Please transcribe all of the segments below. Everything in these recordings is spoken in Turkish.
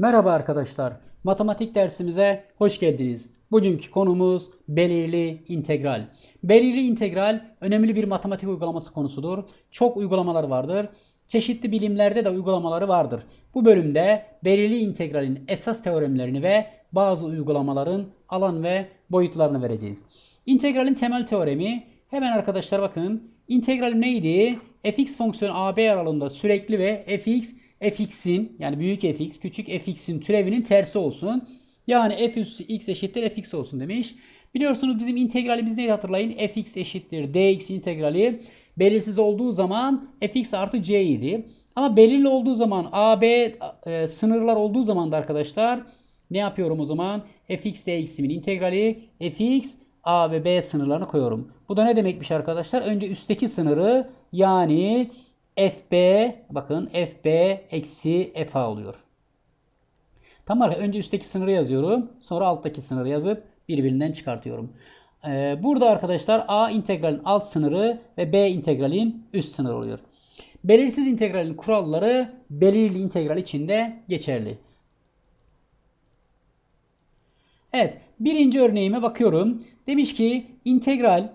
Merhaba arkadaşlar. Matematik dersimize hoş geldiniz. Bugünkü konumuz belirli integral. Belirli integral önemli bir matematik uygulaması konusudur. Çok uygulamalar vardır. Çeşitli bilimlerde de uygulamaları vardır. Bu bölümde belirli integralin esas teoremlerini ve bazı uygulamaların alan ve boyutlarını vereceğiz. İntegralin temel teoremi hemen arkadaşlar bakın. İntegral neydi? fx fonksiyonu AB aralığında sürekli ve fx fx'in yani büyük fx küçük fx'in türevinin tersi olsun. Yani f üssü x eşittir fx olsun demiş. Biliyorsunuz bizim integralimiz neydi hatırlayın. fx eşittir dx integrali belirsiz olduğu zaman fx artı c idi. Ama belirli olduğu zaman a, b e, sınırlar olduğu zaman da arkadaşlar ne yapıyorum o zaman? fx dx'imin integrali fx a ve b sınırlarını koyuyorum. Bu da ne demekmiş arkadaşlar? Önce üstteki sınırı yani fb bakın fb eksi fa oluyor. Tamam önce üstteki sınırı yazıyorum. Sonra alttaki sınırı yazıp birbirinden çıkartıyorum. Ee, burada arkadaşlar a integralin alt sınırı ve b integralin üst sınırı oluyor. Belirsiz integralin kuralları belirli integral için de geçerli. Evet birinci örneğime bakıyorum. Demiş ki integral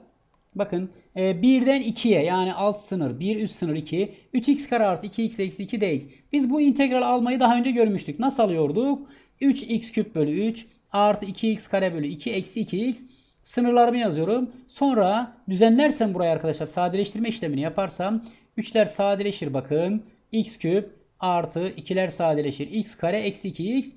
bakın e, 1'den 2'ye yani alt sınır 1 üst sınır 2 3x kare artı 2x eksi 2 dx. Biz bu integral almayı daha önce görmüştük. Nasıl alıyorduk? 3x küp bölü 3 artı 2x kare bölü 2 eksi 2x sınırlarımı yazıyorum. Sonra düzenlersem buraya arkadaşlar sadeleştirme işlemini yaparsam 3'ler sadeleşir bakın. x küp artı 2'ler sadeleşir. x kare eksi 2x.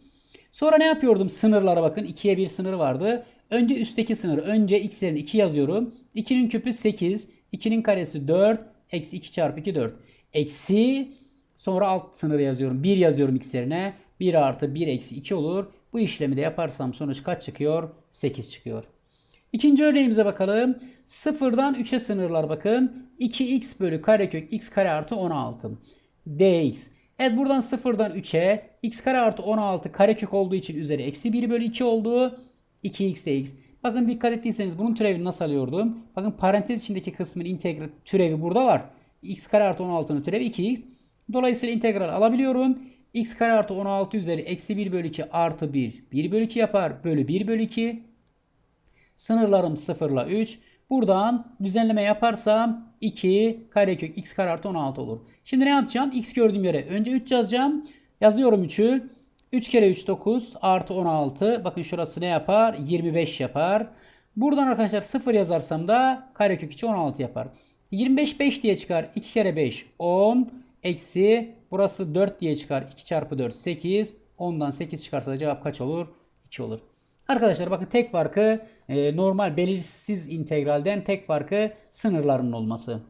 Sonra ne yapıyordum? Sınırlara bakın. 2'ye bir sınır vardı. Önce üstteki sınır. Önce x yerine 2 yazıyorum. 2'nin küpü 8. 2'nin karesi 4. Eksi 2 çarpı 2 4. Eksi sonra alt sınırı yazıyorum. 1 yazıyorum x yerine. 1 artı 1 eksi 2 olur. Bu işlemi de yaparsam sonuç kaç çıkıyor? 8 çıkıyor. İkinci örneğimize bakalım. Sıfırdan 3'e sınırlar bakın. 2x bölü karekök x kare artı 16. dx. Evet buradan sıfırdan 3'e x kare artı 16 karekök olduğu için üzeri eksi 1 bölü 2 oldu. 2x dx. Bakın dikkat ettiyseniz bunun türevini nasıl alıyordum? Bakın parantez içindeki kısmın integral türevi burada var. x kare artı 16'nın türevi 2x. Dolayısıyla integral alabiliyorum. x kare artı 16 üzeri eksi 1 bölü 2 artı 1. 1 bölü 2 yapar. Bölü 1 bölü 2. Sınırlarım 0 ile 3. Buradan düzenleme yaparsam 2 karekök x kare artı 16 olur. Şimdi ne yapacağım? x gördüğüm yere önce 3 yazacağım. Yazıyorum 3'ü. 3 kere 3 9 artı 16. Bakın şurası ne yapar? 25 yapar. Buradan arkadaşlar 0 yazarsam da karekök içi 16 yapar. 25 5 diye çıkar. 2 kere 5 10 eksi burası 4 diye çıkar. 2 çarpı 4 8. 10'dan 8 çıkarsa da cevap kaç olur? 2 olur. Arkadaşlar bakın tek farkı e, normal belirsiz integralden tek farkı sınırların olması.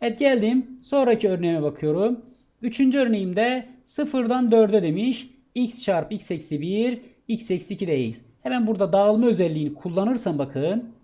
Evet geldim. Sonraki örneğime bakıyorum. Üçüncü örneğimde sıfırdan 4'e demiş. x çarpı x eksi 1 x eksi 2 dx. Hemen burada dağılma özelliğini kullanırsam bakın.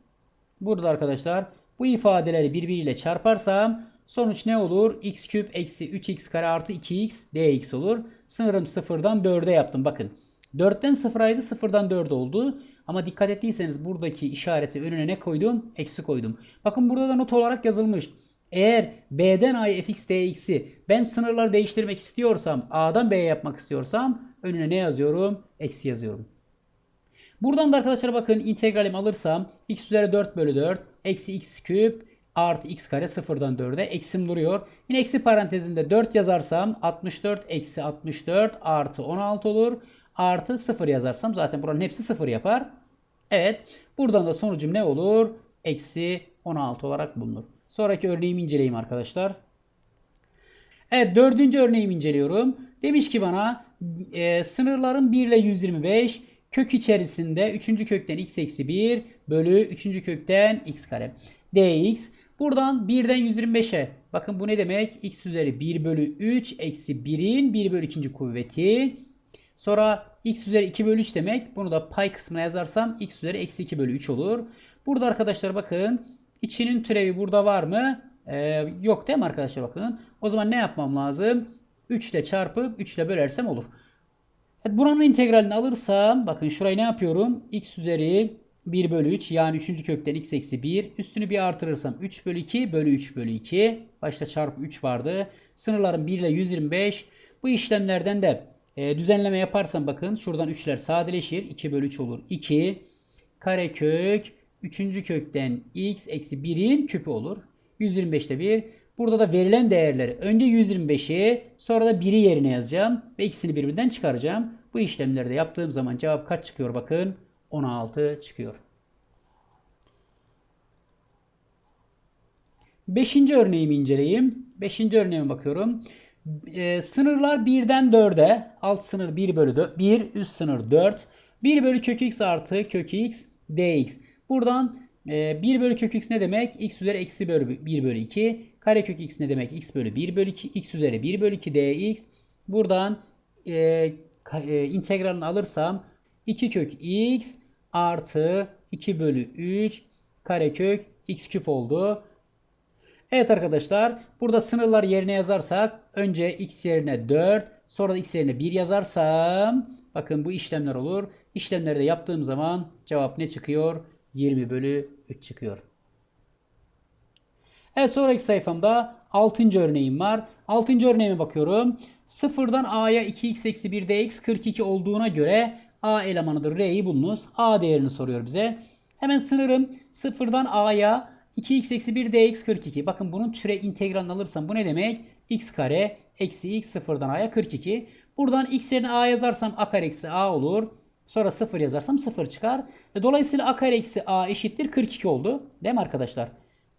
Burada arkadaşlar bu ifadeleri birbiriyle çarparsam sonuç ne olur? x küp eksi 3x kare artı 2x dx olur. Sınırım sıfırdan 4'e yaptım bakın. 4'ten 0'aydı 0'dan 4 oldu. Ama dikkat ettiyseniz buradaki işareti önüne ne koydum? Eksi koydum. Bakın burada da not olarak yazılmış. Eğer B'den A'ya fx dx'i ben sınırları değiştirmek istiyorsam A'dan B'ye yapmak istiyorsam önüne ne yazıyorum? Eksi yazıyorum. Buradan da arkadaşlar bakın integralimi alırsam x üzeri 4 bölü 4 eksi x küp artı x kare sıfırdan 4'e eksim duruyor. Yine eksi parantezinde 4 yazarsam 64 eksi 64 artı 16 olur. Artı 0 yazarsam zaten buranın hepsi 0 yapar. Evet. Buradan da sonucum ne olur? Eksi 16 olarak bulunur. Sonraki örneğimi inceleyeyim arkadaşlar. Evet dördüncü örneğimi inceliyorum. Demiş ki bana e, sınırların 1 ile 125 kök içerisinde 3. kökten x eksi 1 bölü 3. kökten x kare dx. Buradan 1'den 125'e bakın bu ne demek? x üzeri 1 bölü 3 eksi 1'in 1 bölü 2. kuvveti. Sonra x üzeri 2 bölü 3 demek. Bunu da pay kısmına yazarsam x üzeri eksi 2 bölü 3 olur. Burada arkadaşlar bakın içinin türevi burada var mı? Ee, yok değil mi arkadaşlar bakın. O zaman ne yapmam lazım? 3 ile çarpıp 3 ile bölersem olur. Evet, buranın integralini alırsam bakın şurayı ne yapıyorum? x üzeri 1 bölü 3 yani 3. kökten x eksi 1. Üstünü bir artırırsam 3 bölü 2 bölü 3 bölü 2. Başta çarpı 3 vardı. Sınırlarım 1 ile 125. Bu işlemlerden de E, düzenleme yaparsam bakın şuradan 3'ler sadeleşir. 2 bölü 3 olur. 2 karekök 3. kökten x eksi 1'in küpü olur. 125'te 1. Burada da verilen değerleri önce 125'i sonra da 1'i yerine yazacağım. Ve ikisini birbirinden çıkaracağım. Bu işlemleri de yaptığım zaman cevap kaç çıkıyor bakın. 16 çıkıyor. Beşinci örneğimi inceleyeyim. Beşinci örneğime bakıyorum. Ee, sınırlar 1'den 4'e. Alt sınır 1 bölü 4, 1, üst sınır 4. 1 bölü kök x artı kök x dx. Buradan e, 1 bölü kök x ne demek? x üzeri eksi bölü 1 bölü 2. Karekök x ne demek? x bölü 1 bölü 2. x üzeri 1 bölü 2 dx. Buradan e, e, integralini alırsam 2 kök x artı 2 bölü 3 karekök x küp oldu. Evet arkadaşlar burada sınırlar yerine yazarsak önce x yerine 4 sonra da x yerine 1 yazarsam bakın bu işlemler olur. İşlemleri de yaptığım zaman cevap ne çıkıyor? 20 bölü 3 çıkıyor. Evet sonraki sayfamda 6. örneğim var. 6. örneğime bakıyorum. Sıfırdan a'ya 2x eksi 1 dx 42 olduğuna göre a elemanıdır r'yi bulunuz. a değerini soruyor bize. Hemen sınırım sıfırdan a'ya 2x eksi 1 dx 42. Bakın bunun türe integralini alırsam bu ne demek? x kare eksi x sıfırdan a'ya 42. Buradan x yerine a yazarsam a kare eksi a olur. Sonra 0 yazarsam 0 çıkar. Ve dolayısıyla a kare eksi a eşittir 42 oldu. Değil mi arkadaşlar?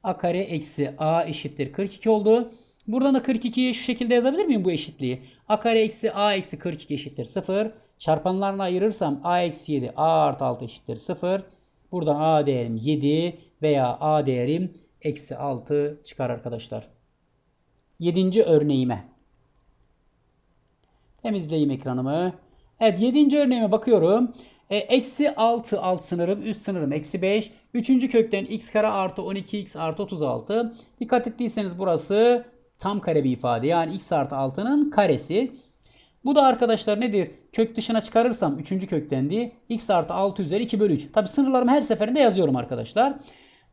a kare eksi a eşittir 42 oldu. Buradan da 42'yi şu şekilde yazabilir miyim bu eşitliği? a kare eksi a eksi 42 eşittir 0. Çarpanlarına ayırırsam a eksi 7 a artı 6 eşittir 0. Buradan a değerim 7 veya a değerim eksi 6 çıkar arkadaşlar. 7. örneğime. Temizleyeyim ekranımı. Evet 7. örneğime bakıyorum. E, eksi 6 alt sınırım üst sınırım eksi 5. Üçüncü kökten x kare artı 12x artı 36. Dikkat ettiyseniz burası tam kare bir ifade. Yani x artı 6'nın karesi. Bu da arkadaşlar nedir? Kök dışına çıkarırsam 3. kökten diye x artı 6 üzeri 2 bölü 3. Tabi sınırlarımı her seferinde yazıyorum arkadaşlar.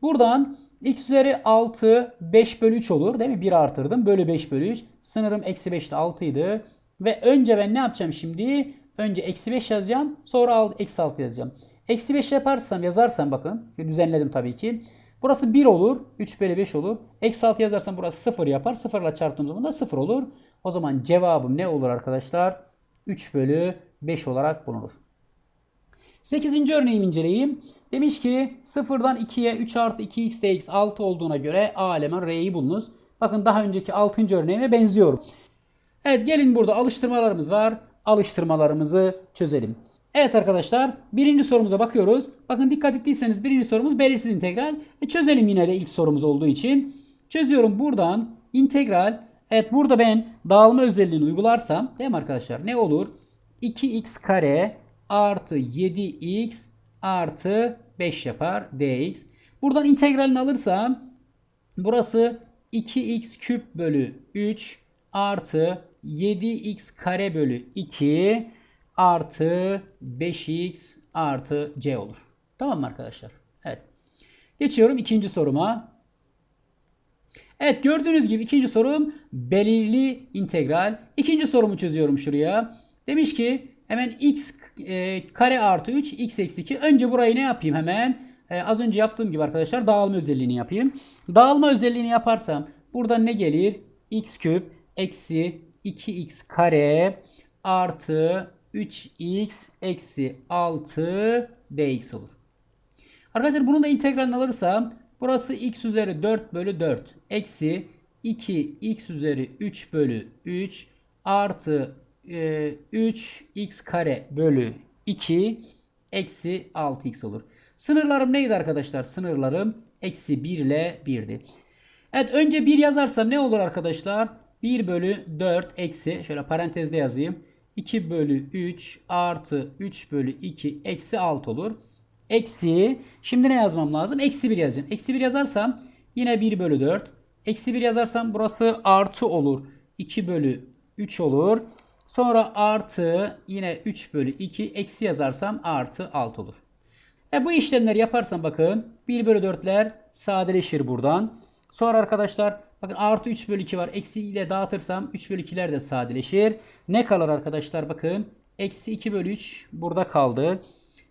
Buradan x üzeri 6 5 bölü 3 olur değil mi? 1 artırdım. Bölü 5 bölü 3. Sınırım eksi 5 ile 6 idi. Ve önce ben ne yapacağım şimdi? Önce eksi 5 yazacağım. Sonra eksi 6 yazacağım. Eksi 5 yaparsam yazarsam bakın. Düzenledim tabii ki. Burası 1 olur. 3 bölü 5 olur. Eksi 6 yazarsam burası 0 yapar. 0 ile çarptığım zaman da 0 olur. O zaman cevabım ne olur arkadaşlar? 3 bölü 5 olarak bulunur. 8. örneğimi inceleyeyim. Demiş ki 0'dan 2'ye 3 artı 2x dx 6 olduğuna göre a eleman r'yi bulunuz. Bakın daha önceki 6. örneğime benziyor. Evet gelin burada alıştırmalarımız var. Alıştırmalarımızı çözelim. Evet arkadaşlar birinci sorumuza bakıyoruz. Bakın dikkat ettiyseniz birinci sorumuz belirsiz integral. E çözelim yine de ilk sorumuz olduğu için. Çözüyorum buradan integral. Evet burada ben dağılma özelliğini uygularsam değil mi arkadaşlar ne olur? 2x kare artı 7x artı 5 yapar dx. Buradan integralini alırsam burası 2x küp bölü 3 artı 7x kare bölü 2 artı 5x artı c olur. Tamam mı arkadaşlar? Evet. Geçiyorum ikinci soruma. Evet gördüğünüz gibi ikinci sorum belirli integral. İkinci sorumu çözüyorum şuraya. Demiş ki hemen x e, kare artı 3 x eksi 2. Önce burayı ne yapayım hemen? E, az önce yaptığım gibi arkadaşlar dağılma özelliğini yapayım. Dağılma özelliğini yaparsam buradan ne gelir? x küp eksi 2x kare artı 3x eksi 6 dx olur. Arkadaşlar bunu da integralini alırsam burası x üzeri 4 bölü 4 eksi 2x üzeri 3 bölü 3 artı e, 3x kare bölü 2 eksi 6x olur. Sınırlarım neydi arkadaşlar? Sınırlarım eksi 1 ile 1'di. Evet önce 1 yazarsam ne olur arkadaşlar? 1 bölü 4 eksi şöyle parantezde yazayım. 2 bölü 3 artı 3 bölü 2 eksi 6 olur. Eksi şimdi ne yazmam lazım? Eksi 1 yazacağım. Eksi 1 yazarsam yine 1 bölü 4. Eksi 1 yazarsam burası artı olur. 2 bölü 3 olur. Sonra artı yine 3 bölü 2 eksi yazarsam artı 6 olur. E bu işlemleri yaparsam bakın 1 bölü 4'ler sadeleşir buradan. Sonra arkadaşlar Bakın artı 3 bölü 2 var. Eksi ile dağıtırsam 3 bölü 2'ler de sadeleşir. Ne kalır arkadaşlar bakın. Eksi 2 bölü 3 burada kaldı.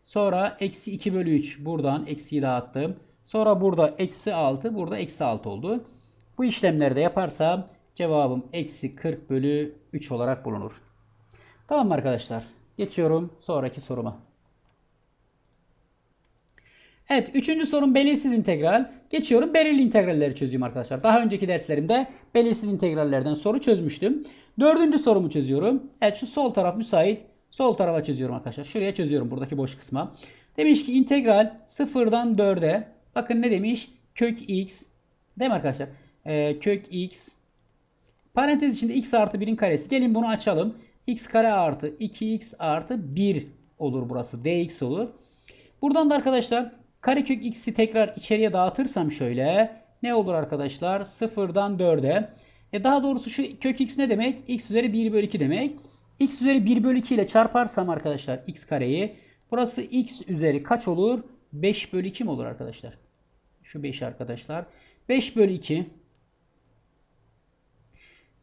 Sonra eksi 2 bölü 3 buradan eksiyi dağıttım. Sonra burada eksi 6 burada eksi 6 oldu. Bu işlemleri de yaparsam cevabım eksi 40 bölü 3 olarak bulunur. Tamam arkadaşlar? Geçiyorum sonraki soruma. Evet, üçüncü sorun belirsiz integral. Geçiyorum belirli integralleri çözeyim arkadaşlar. Daha önceki derslerimde belirsiz integrallerden soru çözmüştüm. Dördüncü sorumu çözüyorum. Evet şu sol taraf müsait. Sol tarafa çözüyorum arkadaşlar. Şuraya çözüyorum buradaki boş kısma. Demiş ki integral sıfırdan 4'e bakın ne demiş? Kök x değil mi arkadaşlar? Ee, kök x parantez içinde x artı 1'in karesi. Gelin bunu açalım. x kare artı 2x artı 1 olur burası. dx olur. Buradan da arkadaşlar karekök x'i tekrar içeriye dağıtırsam şöyle ne olur arkadaşlar? 0'dan 4'e. E daha doğrusu şu kök x ne demek? x üzeri 1 bölü 2 demek. x üzeri 1 bölü 2 ile çarparsam arkadaşlar x kareyi burası x üzeri kaç olur? 5 bölü 2 mi olur arkadaşlar? Şu 5 arkadaşlar. 5 bölü 2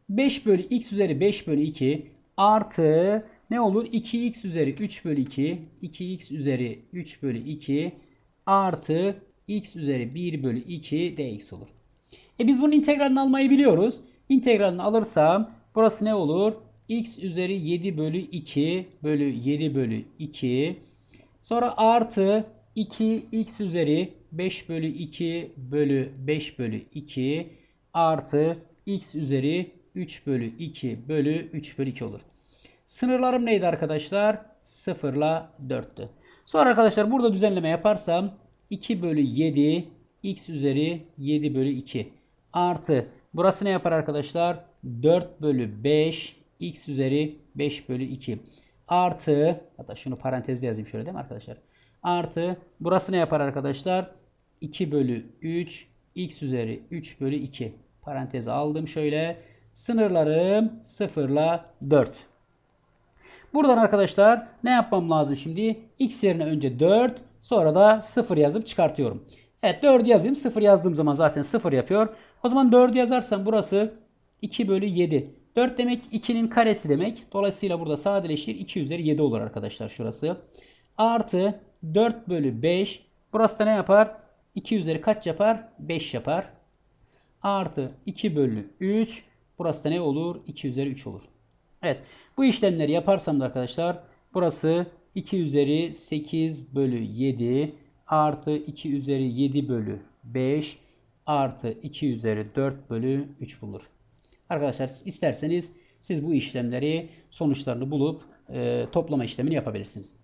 5 bölü x üzeri 5 bölü 2 artı ne olur? 2x üzeri 3 bölü 2 2x üzeri 3 bölü 2 artı x üzeri 1 bölü 2 dx olur. E biz bunun integralini almayı biliyoruz. İntegralini alırsam burası ne olur? x üzeri 7 bölü 2 bölü 7 bölü 2 sonra artı 2x üzeri 5 bölü 2 bölü 5 bölü 2 artı x üzeri 3 bölü 2 bölü 3 bölü 2 olur. Sınırlarım neydi arkadaşlar? 0 ile 4'tü. Sonra arkadaşlar burada düzenleme yaparsam 2 bölü 7 x üzeri 7 bölü 2 artı burası ne yapar arkadaşlar? 4 bölü 5 x üzeri 5 bölü 2 artı hatta şunu parantezde yazayım şöyle değil mi arkadaşlar? Artı burası ne yapar arkadaşlar? 2 bölü 3 x üzeri 3 bölü 2 paranteze aldım şöyle. Sınırlarım 0 ile 4. Buradan arkadaşlar ne yapmam lazım şimdi? X yerine önce 4 sonra da 0 yazıp çıkartıyorum. Evet 4 yazayım 0 yazdığım zaman zaten 0 yapıyor. O zaman 4 yazarsam burası 2 bölü 7. 4 demek 2'nin karesi demek. Dolayısıyla burada sadeleşir 2 üzeri 7 olur arkadaşlar şurası. Artı 4 bölü 5. Burası da ne yapar? 2 üzeri kaç yapar? 5 yapar. Artı 2 bölü 3. Burası da ne olur? 2 üzeri 3 olur. Evet. Bu işlemleri yaparsam da arkadaşlar burası 2 üzeri 8 bölü 7 artı 2 üzeri 7 bölü 5 artı 2 üzeri 4 bölü 3 bulur. Arkadaşlar isterseniz siz bu işlemleri sonuçlarını bulup e, toplama işlemini yapabilirsiniz.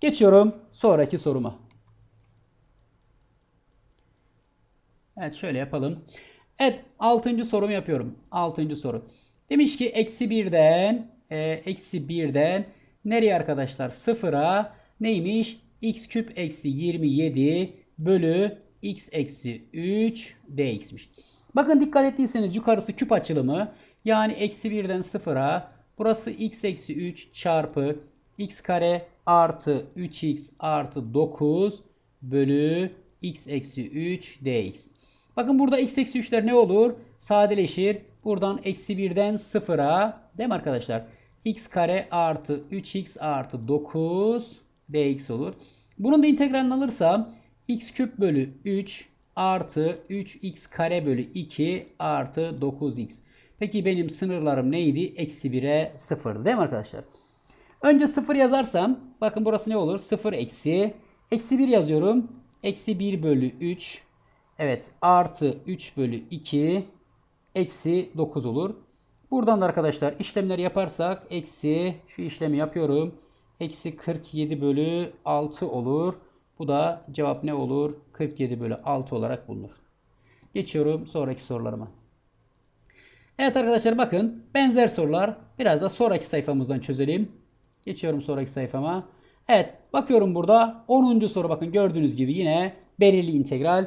Geçiyorum sonraki soruma. Evet şöyle yapalım. Evet 6. sorumu yapıyorum. 6. soru. Demiş ki eksi birden e, eksi birden nereye arkadaşlar? Sıfıra neymiş? x küp eksi 27 bölü x eksi 3 dx'miş. Bakın dikkat ettiyseniz yukarısı küp açılımı. Yani eksi birden sıfıra burası x eksi 3 çarpı x kare artı 3x artı 9 bölü x eksi 3 dx. Bakın burada x eksi 3'ler ne olur? Sadeleşir. Buradan eksi 1'den 0'a değil mi arkadaşlar? x kare artı 3x artı 9 dx olur. Bunun da integralini alırsam x küp bölü 3 artı 3x kare bölü 2 artı 9x. Peki benim sınırlarım neydi? Eksi 1'e 0 değil mi arkadaşlar? Önce 0 yazarsam bakın burası ne olur? 0 eksi. Eksi 1 yazıyorum. Eksi 1 bölü 3. Evet artı 3 bölü 2 eksi 9 olur. Buradan da arkadaşlar işlemleri yaparsak eksi şu işlemi yapıyorum. Eksi 47 bölü 6 olur. Bu da cevap ne olur? 47 bölü 6 olarak bulunur. Geçiyorum sonraki sorularıma. Evet arkadaşlar bakın benzer sorular biraz da sonraki sayfamızdan çözelim. Geçiyorum sonraki sayfama. Evet bakıyorum burada 10. soru bakın gördüğünüz gibi yine belirli integral.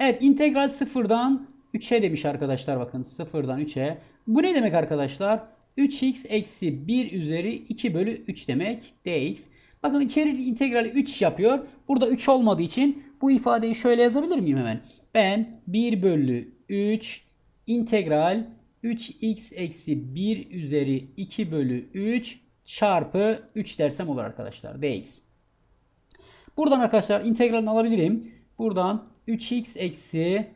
Evet integral sıfırdan 3'e demiş arkadaşlar bakın sıfırdan 3'e. Bu ne demek arkadaşlar? 3x eksi 1 üzeri 2 bölü 3 demek dx. Bakın içeri integrali 3 yapıyor. Burada 3 olmadığı için bu ifadeyi şöyle yazabilir miyim hemen? Ben 1 bölü 3 integral 3x eksi 1 üzeri 2 bölü 3 çarpı 3 dersem olur arkadaşlar. dx. Buradan arkadaşlar integralini alabilirim. Buradan 3x eksi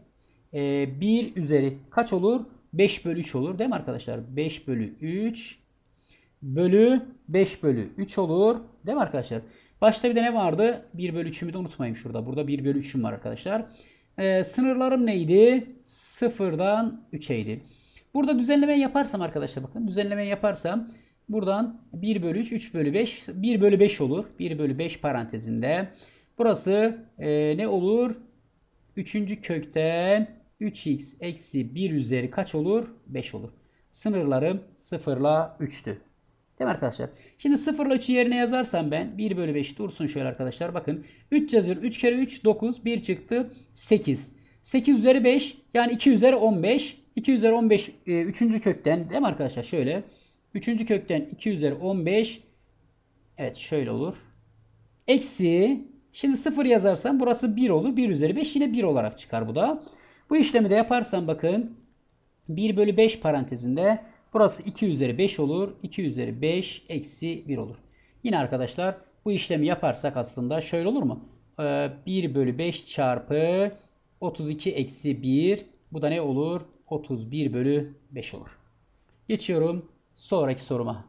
e, 1 üzeri kaç olur? 5 bölü 3 olur değil mi arkadaşlar? 5 bölü 3 bölü 5 bölü 3 olur. Değil mi arkadaşlar? Başta bir de ne vardı? 1 bölü 3'ümü de unutmayın şurada. Burada 1 bölü 3'üm var arkadaşlar. Ee, sınırlarım neydi? 0'dan 3'eydi. Burada düzenleme yaparsam arkadaşlar bakın. Düzenleme yaparsam buradan 1 bölü 3, 3 bölü 5, 1 bölü 5 olur. 1 bölü 5 parantezinde. Burası e, ne olur? 3. kökten 3x eksi 1 üzeri kaç olur? 5 olur. Sınırlarım 0 ile 3'tü. Değil mi arkadaşlar? Şimdi 0 ile 3'ü yerine yazarsam ben 1 bölü 5 dursun şöyle arkadaşlar. Bakın 3 yazıyorum. 3 kere 3 9. 1 çıktı 8. 8 üzeri 5 yani 2 üzeri 15. 2 üzeri 15 e, 3. kökten değil mi arkadaşlar? Şöyle. 3. kökten 2 üzeri 15. Evet şöyle olur. Eksi. Şimdi 0 yazarsam burası 1 olur. 1 üzeri 5 yine 1 olarak çıkar bu da. Bu işlemi de yaparsam bakın 1 bölü 5 parantezinde burası 2 üzeri 5 olur. 2 üzeri 5 eksi 1 olur. Yine arkadaşlar bu işlemi yaparsak aslında şöyle olur mu? Ee, 1 bölü 5 çarpı 32 eksi 1 bu da ne olur? 31 bölü 5 olur. Geçiyorum sonraki soruma.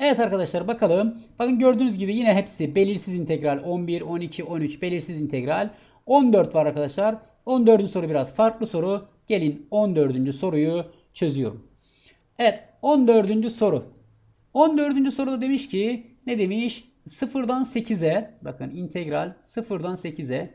Evet arkadaşlar bakalım. Bakın gördüğünüz gibi yine hepsi belirsiz integral 11, 12, 13 belirsiz integral. 14 var arkadaşlar. 14. soru biraz farklı soru. Gelin 14. soruyu çözüyorum. Evet 14. soru. 14. soruda demiş ki ne demiş? 0'dan 8'e bakın integral 0'dan 8'e.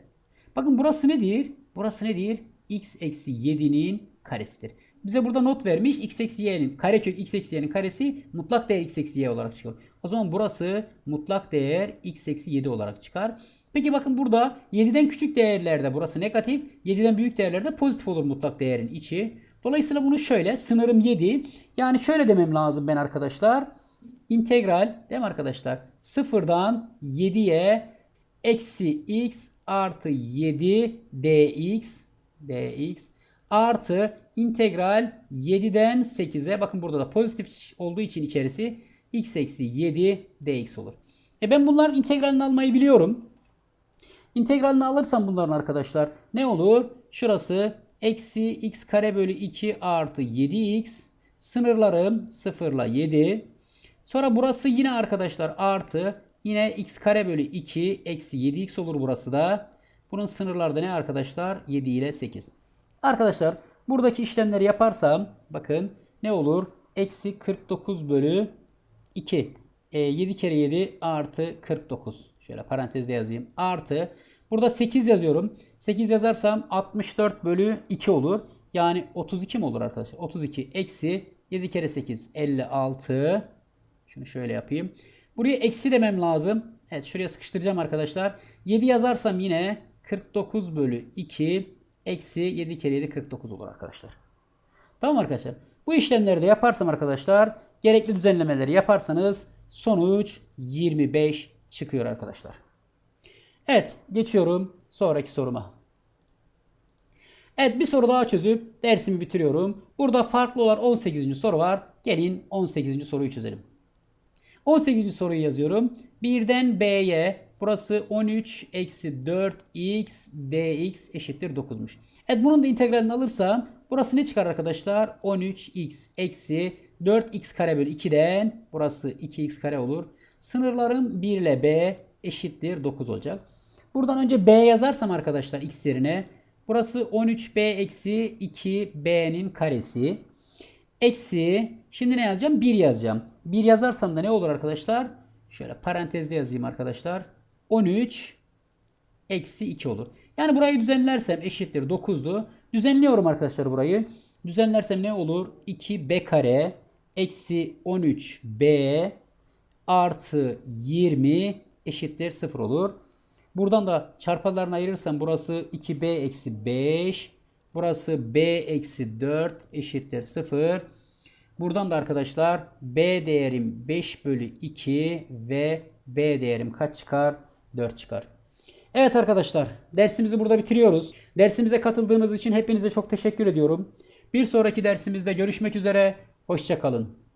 Bakın burası nedir? Burası nedir? x eksi 7'nin karesidir. Bize burada not vermiş x eksi y'nin karekök x eksi y'nin karesi mutlak değer x eksi y olarak çıkıyor. O zaman burası mutlak değer x eksi 7 olarak çıkar. Peki bakın burada 7'den küçük değerlerde burası negatif, 7'den büyük değerlerde pozitif olur mutlak değerin içi. Dolayısıyla bunu şöyle sınırım 7. Yani şöyle demem lazım ben arkadaşlar. İntegral değil mi arkadaşlar? Sıfırdan 7'ye eksi x artı 7 dx dx artı integral 7'den 8'e bakın burada da pozitif olduğu için içerisi x eksi 7 dx olur. E ben bunların integralini almayı biliyorum. İntegralini alırsam bunların arkadaşlar ne olur? Şurası eksi x kare bölü 2 artı 7x. Sınırlarım 0 ile 7. Sonra burası yine arkadaşlar artı yine x kare bölü 2 eksi 7x olur burası da. Bunun sınırları da ne arkadaşlar? 7 ile 8. Arkadaşlar buradaki işlemleri yaparsam bakın ne olur? Eksi 49 bölü 2. E, 7 kere 7 artı 49. Şöyle parantezde yazayım. Artı Burada 8 yazıyorum. 8 yazarsam 64 bölü 2 olur. Yani 32 mi olur arkadaşlar? 32 eksi 7 kere 8 56. Şunu şöyle yapayım. Buraya eksi demem lazım. Evet şuraya sıkıştıracağım arkadaşlar. 7 yazarsam yine 49 bölü 2 eksi 7 kere 7 49 olur arkadaşlar. Tamam arkadaşlar. Bu işlemleri de yaparsam arkadaşlar gerekli düzenlemeleri yaparsanız sonuç 25 çıkıyor arkadaşlar. Evet geçiyorum sonraki soruma. Evet bir soru daha çözüp dersimi bitiriyorum. Burada farklı olan 18. soru var. Gelin 18. soruyu çözelim. 18. soruyu yazıyorum. 1'den B'ye burası 13 eksi 4x dx eşittir 9'muş. Evet bunun da integralini alırsam burası ne çıkar arkadaşlar? 13x eksi 4x kare bölü 2'den burası 2x kare olur. Sınırlarım 1 ile B eşittir 9 olacak. Buradan önce B yazarsam arkadaşlar x yerine burası 13B eksi 2B'nin karesi. Eksi şimdi ne yazacağım? 1 yazacağım. 1 yazarsam da ne olur arkadaşlar? Şöyle parantezde yazayım arkadaşlar. 13 eksi 2 olur. Yani burayı düzenlersem eşittir 9'du. Düzenliyorum arkadaşlar burayı. Düzenlersem ne olur? 2B kare eksi 13B artı 20 eşittir 0 olur. Buradan da çarpanlarını ayırırsam burası 2b eksi 5. Burası b eksi 4 eşittir 0. Buradan da arkadaşlar b değerim 5 bölü 2 ve b değerim kaç çıkar? 4 çıkar. Evet arkadaşlar dersimizi burada bitiriyoruz. Dersimize katıldığınız için hepinize çok teşekkür ediyorum. Bir sonraki dersimizde görüşmek üzere. Hoşçakalın.